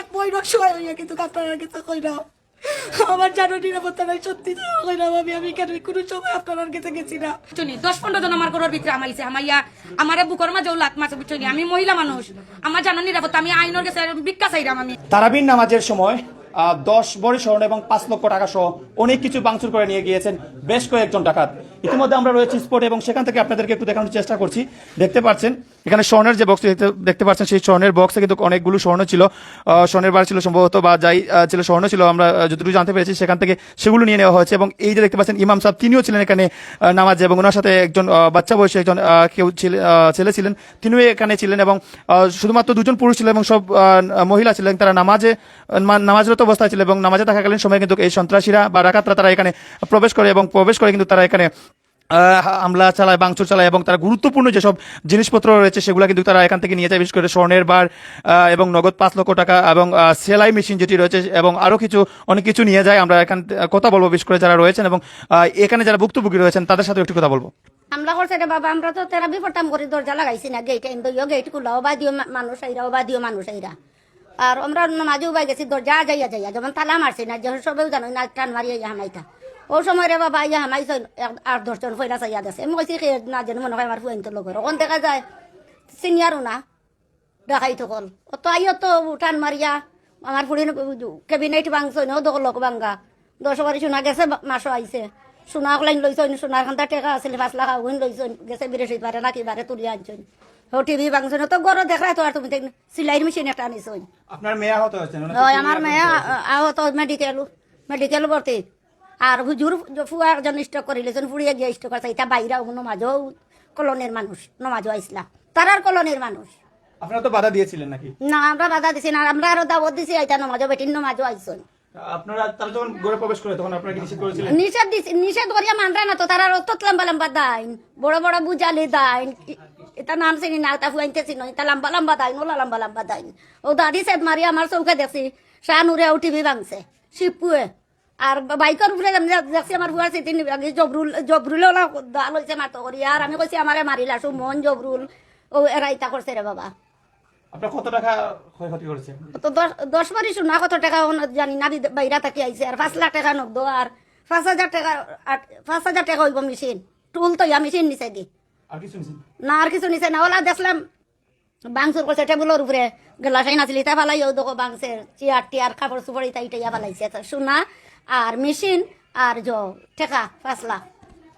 এক হইয়া কিন্তু আপনারা কিছু কই না। আমার জানো নিরাপত্তা নাই সত্যি কই না আমি আমি কেন কোনো সময় আপনার কাছে গেছি না? বুঝছনি? দশ পনেরো জন আমার ঘরের ভিতরে আমাইছে আমাইয়া আমার বুকর লাত মাছে আমি মহিলা মানুষ আমার জানো নিরাপত্তা আমি আইনের কাছে ভিক্ষা চাইরাম আমি। তারাবির নামাজের সময় আহ, দশ বড়ি স্বর্ণ এবং পাঁচ লক্ষ টাকা সহ অনেক কিছু বাংচুর করে নিয়ে গিয়েছেন বেশ কয়েকজন ডাকাত। ইতিমধ্যে আমরা রয়েছি স্পট এবং সেখান থেকে আপনাদেরকে একটু দেখানোর চেষ্টা করছি। দেখতে পাচ্ছেন এখানে স্বর্ণের যে বক্স দেখতে পাচ্ছেন, সেই স্বর্ণের বক্সে কিন্তু অনেকগুলো স্বর্ণ ছিল। স্বর্ণের বার ছিল সম্ভবত বা যাই ছিল, স্বর্ণ ছিল, আমরা যতটুকু জানতে পেরেছি, সেখান থেকে সেগুলো নিয়ে নেওয়া হয়েছে এবং এই যে দেখতে পাচ্ছেন, ইমাম সাহেব তিনিও ছিলেন এখানে নামাজে এবং ওনার সাথে একজন বাচ্চা বয়সী একজন কেউ ছিলে- ছেলে ছিলেন, তিনিও এখানে ছিলেন এবং শুধুমাত্র দুজন পুরুষ ছিল এবং সব মহিলা ছিলেন, তারা নামাজে নামাজরত অবস্থায় ছিল এবং নামাজে থাকাকালীন সময় কিন্তু এই সন্ত্রাসীরা বা ডাকাতরা তারা এখানে প্রবেশ করে এবং প্রবেশ করে কিন্তু তারা এখানে হামলা চালায় বাংচুর চালায় এবং তারা গুরুত্বপূর্ণ যেসব জিনিসপত্র রয়েছে সেগুলো কিন্তু তারা এখান থেকে নিয়ে যায়, বিশেষ করে স্বর্ণের বার এবং নগদ পাঁচ লক্ষ টাকা এবং সেলাই মেশিন যেটি রয়েছে এবং আরও কিছু, অনেক কিছু নিয়ে যায়। আমরা এখান কথা বলব বিশেষ করে যারা রয়েছেন এবং এখানে যারা ভুক্তভোগী রয়েছেন তাদের সাথে একটু কথা বলব। হামলা করছে রে বাবা, আমরা তো তেরাবি পড়তাম করে, দরজা লাগাইছি না গেট ইন্দো গেট খুলাও বা দিও মানুষ আইরা বা দিও মানুষ আইরা আর আমরা মাঝে উবাই গেছি, দরজা যাইয়া যাইয়া, যেমন তালা মারছি না যখন সবেও জানো না টান মারি ইয়া হামাইতা। ও সময় রে বাবা ইয়া হামাইছ আট দশজন ফয়লা চাইয়া আছে আমি কইছি কি না যেন মনে হয় আমার ফুয়েন তো লগর ওখান দেখা যায় সিনিয়রও না দেখাই থকল অত আইও তো টান মারিয়া আমার ফুড়ি কেবিনেট ভাঙছ ন দখল লোক ভাঙ্গা দশ বারি সোনা গেছে মাসও আইছে সোনা লাইন লইছ সোনার খান্তা টেকা আছিল পাঁচ লাখ আগুন লইছ গেছে বিরেশি পারে নাকি বারে তুলি আনছন ও টিভি ভাঙছ তো গড় দেখাই তো আর তুমি দেখ সিলাইর মেশিন একটা আনিছ আপনার মেয়ে আহত হয়েছেন হয় আমার মেয়ে আহত মেডিকেল মেডিকেল ভর্তি আর হুজুর ফুয়া একজন স্টক করিলেছেন ফুড়িয়ে গিয়ে স্টক আছে এটা বাইরা নমাজও কলনের মানুষ নমাজও আইসলা। তারার কলনের মানুষ। আপনারা তো বাধা দিয়েছিলেন নাকি? না আমরা বাধা দিছি না আমরা আরও দাবত দিছি আইতা নমাজও বেটির নমাজও আইসন। আপনারা তারা যখন ঘরে প্রবেশ করে তখন আপনারা কি নিষেধ করেছিলেন? নিষেধ দিছি নিষেধ করিয়া মানরা না তো তারা অত লম্বা লম্বা দাইন বড় বড় বুজালি দাইন এটা নাম চিনি না তা হুয়াইতে চিনো এটা লম্বা লম্বা দাইন ওলা লম্বা লম্বা দাইন। ও দাদি সেদ মারি আমার চৌকে দেখছি শানুরে উঠিবি ভাঙছে শিপুয়ে আর বাইকের উপরে দেখছি আমার হুয়ার চিঠি নিবি জবরুল জবরুল ওলা দাল হয়েছে মাতো করি আর আমি কইছি আমারে মারিলা সুমন জবরুল ও এরা ইতা করছে রে বাবা। আপনার কত টাকা ক্ষয়ক্ষতি করেছে তো দশ দশ বারি শোনা কত টাকা জানি না বাইরা থাকি আইছে আর পাঁচ লাখ টাকা নগদ আর পাঁচ হাজার টাকা পাঁচ হাজার টাকা হইব মেশিন টুল তো ইয়া মেশিন নিছে দি। না আর কিছু নিছে না ওলা দেখলাম বাংসুর করছে টেবুলের উপরে গ্লাস আইন আছিল ইতা ফালাই ও দেখো বাংসে চেয়ার টিয়ার কাপড় চুপড় ইতা ইটা ইয়া ফালাইছে সোনা আর মেশিন আর জ টাকা পাঁচ লাখ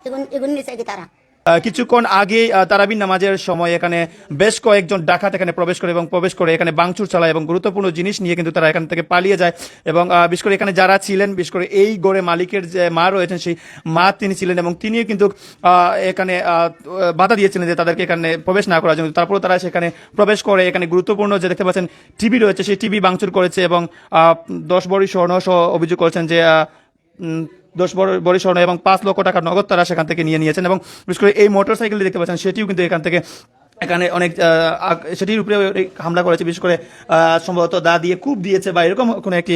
এগুন এগুন নিছে কি তারা কিছুক্ষণ আগে তারাবিন নামাজের সময় এখানে বেশ কয়েকজন ডাকাত এখানে প্রবেশ করে এবং প্রবেশ করে এখানে বাংচুর চালায় এবং গুরুত্বপূর্ণ জিনিস নিয়ে কিন্তু তারা এখান থেকে পালিয়ে যায় এবং বিশেষ করে এখানে যারা ছিলেন, বিশেষ করে এই গড়ে মালিকের যে মা রয়েছেন, সেই মা তিনি ছিলেন এবং তিনিও কিন্তু এখানে বাধা দিয়েছিলেন যে তাদেরকে এখানে প্রবেশ না করার জন্য। তারপরে তারা সেখানে প্রবেশ করে। এখানে গুরুত্বপূর্ণ যে দেখতে পাচ্ছেন, টিভি রয়েছে, সেই টিভি বাংচুর করেছে এবং দশ বড়ি স্বর্ণ অভিযোগ করেছেন যে দশ বড় স্বর্ণ এবং পাঁচ লক্ষ টাকার নগদ তারা সেখান থেকে নিয়ে নিয়েছেন এবং বিশেষ করে এই মোটর সাইকেল দেখতে পাচ্ছেন, সেটিও কিন্তু এখান থেকে এখানে অনেক সেটির উপরে হামলা করেছে, বিশেষ করে সম্ভবত দা দিয়ে কূপ দিয়েছে বা এরকম কোনো একটি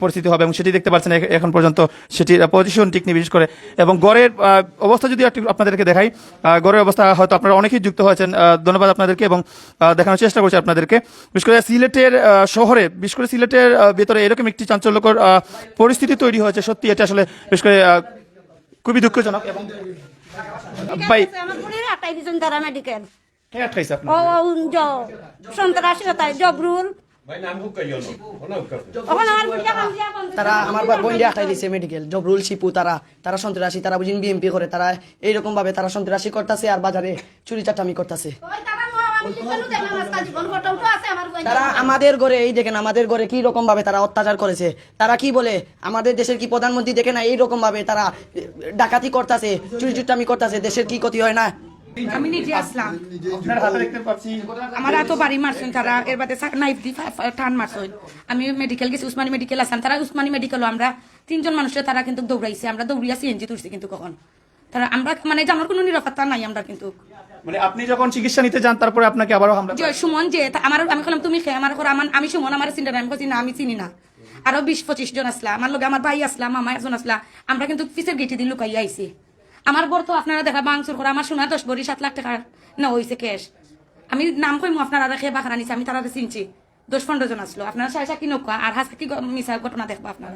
পরিস্থিতি হবে এবং সেটি দেখতে পাচ্ছেন এখন পর্যন্ত সেটির পজিশন ঠিক নেই, বিশেষ করে। এবং গড়ের অবস্থা যদি একটু আপনাদেরকে দেখাই গড়ের অবস্থা হয়তো আপনারা অনেকেই যুক্ত হয়েছেন ধন্যবাদ আপনাদেরকে এবং দেখানোর চেষ্টা করছি আপনাদেরকে। বিশেষ করে সিলেটের শহরে, বিশেষ করে সিলেটের ভেতরে এরকম একটি চাঞ্চল্যকর পরিস্থিতি তৈরি হয়েছে, সত্যি এটা আসলে, বিশেষ করে খুবই দুঃখজনক এবং ভাই আমার আটাই তারা মেডিকেল আটকাইছে আপনার ও ও জ সন্ত্রাসী তাই জবরুল। আমার বুড়িয়া কামজিয়া তারা আমার বোন আটাই দিছে মেডিকেল জবরুল শিপু তারা তারা সন্ত্রাসী তারা বুঝিন বিএমপি করে তারা এইরকম ভাবে তারা সন্ত্রাসী করতেছে আর বাজারে চুরি চাটামি করতেছে তারা আমাদের ঘরে এই দেখেন আমাদের ঘরে কি রকম ভাবে তারা অত্যাচার করেছে। তারা কি বলে? আমাদের দেশের কি প্রধানমন্ত্রী দেখে না এই রকম ভাবে তারা ডাকাতি করতেছে চুরি চুটামি করতেছে দেশের কি ক্ষতি হয় না? আমি নিজে আসলাম। আপনার হাতে দেখতে পাচ্ছি। আমার এত বাড়ি মারছেন তারা এর বাদে নাইফ দি টান মারছেন। আমি মেডিকেল গেছি উসমানী মেডিকেল আসলাম তারা উসমানী মেডিকেলও আমরা তিনজন মানুষের তারা কিন্তু দৌড়াইছে। আমরা দৌড়িয়া সিএনজি তুলছি কিন্তু কখন। তারা আমরা মানে যে আমার কোনো নিরাপত্তা নাই আমরা কিন্তু মানে আপনি যখন চিকিৎসা নিতে যান তারপরে আপনাকে আবারও হামলা সুমন যে আমার আমি বললাম তুমি খেয়ে আমার ঘর আমার আমি সুমন আমার চিন্তা আমি বলছি না আমি চিনি না। আরও বিশ পঁচিশ জন আসলা। আমার লগে আমার ভাই আসলাম মামা একজন আসলা। আমরা কিন্তু পিসের গেটে দিয়ে লুকাই আইছি। আমার ঘর তো আপনারা দেখা বাংসুর করে আমার সোনা দশ বড়ি সাত লাখ টাকা না হয়েছে ক্যাশ আমি নাম কইমু আপনারা রেখে বাখারা নিছি আমি তারা চিনছি। দশ পনেরো জন আসলো। আপনারা সাড়ে সাকি নৌকা আর হাসা কি মিশা ঘটনা দেখব আপনারা।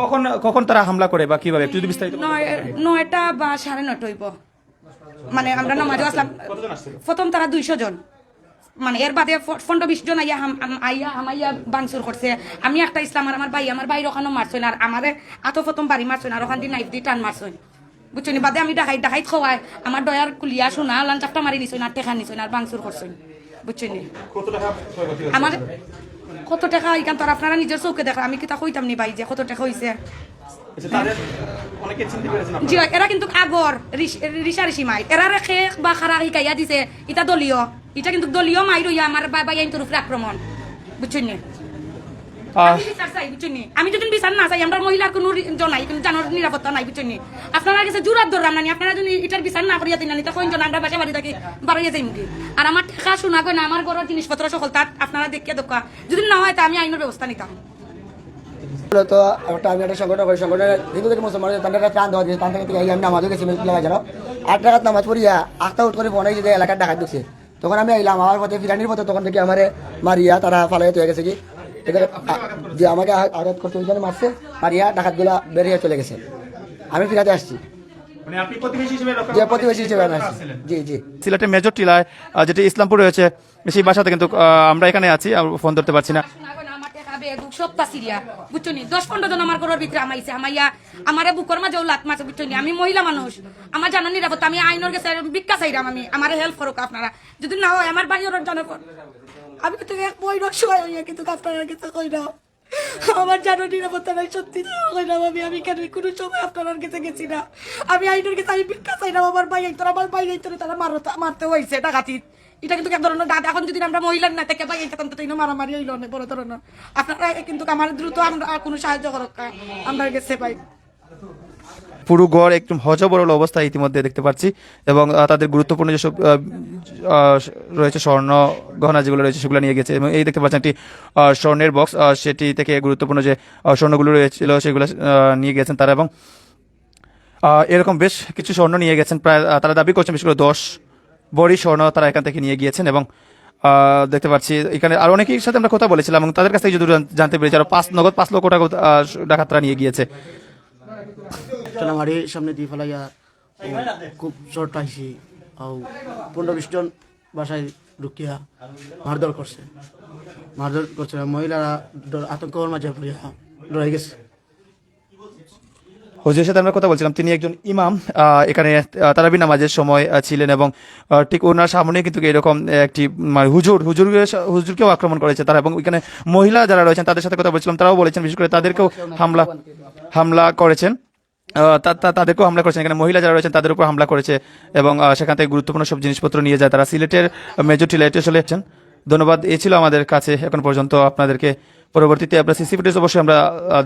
কখন কখন তারা হামলা করে বা কীভাবে? একটু বিস্তারিত নয়টা বা সাড়ে হইব। মানে আমরা নামাজও আসলাম প্রথম তারা দুইশো জন। মানে এর বাদে পনেরো বিশ জন আইয়া আইয়া হামাইয়া বাংসুর করছে। আমি একটা ইসলাম আর আমার ভাই আমার ভাই ওখানে মারছেন আর আমারে আত প্রথম বাড়ি মারছেন আর ওখান দিয়ে নাইফ দিয়ে টান মারছেন। বুঝছেন? বাদে আমি ডাকাই ডাকাই খাওয়াই আমার দয়ার কুলিয়া শোনা লান চাপটা মারি নিছেন আর টেকা নিছেন আর বাংসুর করছেন। বুঝছেন? আমার কত টাকা এখান তার আপনারা নিজের চৌকে দেখা আমি কি তা কইতাম নি ভাই যে কত টাকা হইছে? আচ্ছা, জি এরা কিন্তু আগর রিসা রিসি মাই এরা রেখে বা খারা শিকাইয়া দিছে এটা দলীয়। এটা কিন্তু দলীয় মাই রইয়া আমার বাবা তোর উপরে আক্রমণ। বুঝছেন আমি যদি বিচার না চাই আমরা মহিলার কোনো কিন্তু জানোর নিরাপত্তা নাই বুঝছেন নি? আপনারা কাছে জোরাত ধরলাম না আপনারা যদি এটার বিচার না করিয়া দিন না নি, তখন জন আমরা বাসা বাড়ি থাকি বাড়িয়ে যাই মুখে আর আমার টেকা শোনা না আমার ঘরের জিনিসপত্র সকল তার আপনারা দেখিয়ে দোকা। যদি না হয় তা আমি আইনের ব্যবস্থা নিতাম। তো একটা আমি একটা সংগঠন করি সংগঠনের হিন্দু থেকে মুসলমান তাদের একটা ত্রাণ দেওয়া দিয়েছে তার থেকে থেকে আমি নামাজও গেছি লাগা যারা আট টাকাত নামাজ পড়িয়া আটটা উঠ করে ফোনে যে এলাকার ডাকাত ঢুকছে তখন আমি আইলাম আমার পথে ফিরানির পথে তখন থেকে আমারে মারিয়া তারা ফালাই হয়ে গেছে কি। যে আমাকে আঘাত করতে ওইখানে মারছে মারিয়া ডাকাতগুলা বেরিয়ে চলে গেছে। আমি ফিরাতে আসছি। মানে। জি জি। সিলেটের মেজর টিলায় যেটি ইসলামপুর রয়েছে সেই বাসাতে কিন্তু আমরা এখানে আছি আর ফোন ধরতে পারছি না। বুঝছ? দশ পনেরো জন আমার ঘরের ভিতরে আমাইছে আমাইয়া আমারে বুকর লাত মারছে বুঝছ নি? আমি মহিলা মানুষ। আমার জানো নিরাপত্তা আমি আইনের কাছে ভিক্ষা চাইরাম আমি। আমার হেল্প করুক আপনারা। যদি না হয় আমার বাড়ির জানো আমি কিন্তু এক বইরক সময় হইয়া কিন্তু আপনারা কিছু কই না। আমার জানো নিরাপত্তা নাই সত্যি কইলাম আমি আমি কেন কোনো সময় আপনার কাছে গেছি না? আমি আইনের কাছে আমি ভিক্ষা চাইলাম আমার ভাই আইতর আমার ভাই আইতর তারা মারতে মারতে হয়েছে ডাকাতি। এটা কিন্তু এক ধরনের দাদা এখন যদি আমরা মহিলার না থেকে ভাই তখন তো মারামারি হইল অনেক বড় ধরনের। আপনারা কিন্তু আমার দ্রুত আমরা কোনো সাহায্য করক আমরা গেছে পাই পুরো গড় একদম হজবরল অবস্থা ইতিমধ্যে দেখতে পাচ্ছি এবং তাদের গুরুত্বপূর্ণ যেসব রয়েছে স্বর্ণ গহনা যেগুলো রয়েছে সেগুলো নিয়ে গেছে এবং এই দেখতে পাচ্ছেন একটি স্বর্ণের বক্স সেটি থেকে গুরুত্বপূর্ণ যে স্বর্ণগুলো রয়েছিল সেগুলো নিয়ে গেছেন তারা এবং এরকম বেশ কিছু স্বর্ণ নিয়ে গেছেন প্রায় তারা দাবি করছেন বিশেষ করে দশ বড়ি স্বর্ণ তারা এখান থেকে নিয়ে গিয়েছেন এবং দেখতে পাচ্ছি এখানে আর অনেকের সাথে আমরা কথা বলেছিলাম এবং তাদের কাছ থেকে যদি জানতে পেরেছি আরও পাঁচ, নগদ পাঁচ লক্ষ টাকা ডাকাতরা নিয়ে গিয়েছে। চলামারি সামনে দিয়ে ফেলাইয়া খুব শর্ট আইসি আও পনেরো বিশ জন বাসায় ঢুকিয়া মারধর করছে মারধর করছে মহিলারা আতঙ্কর মাঝে পড়িয়া ডরাই গেছে। হুজুরের সাথে আমরা কথা বলছিলাম। তিনি একজন ইমাম এখানে তারাবি নামাজের সময় ছিলেন এবং ঠিক ওনার সামনে কিন্তু এরকম একটি মানে হুজুর হুজুর হুজুরকেও আক্রমণ করেছে তারা এবং এখানে মহিলা যারা রয়েছেন তাদের সাথে কথা বলছিলাম, তারাও বলেছেন, বিশেষ করে তাদেরকেও হামলা হামলা করেছেন। তাদেরকেও হামলা করেছেন। এখানে মহিলা যারা রয়েছেন তাদের উপর হামলা করেছে এবং সেখান থেকে গুরুত্বপূর্ণ সব জিনিসপত্র নিয়ে যায় তারা। সিলেটের মেজর টিলাইটে চলে এসেছেন ধন্যবাদ। এ ছিল আমাদের কাছে এখন পর্যন্ত। আপনাদেরকে পরবর্তীতে আমরা সিসি ফুটেজ অবশ্যই আমরা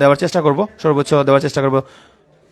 দেওয়ার চেষ্টা করব। সর্বোচ্চ দেওয়ার চেষ্টা করব।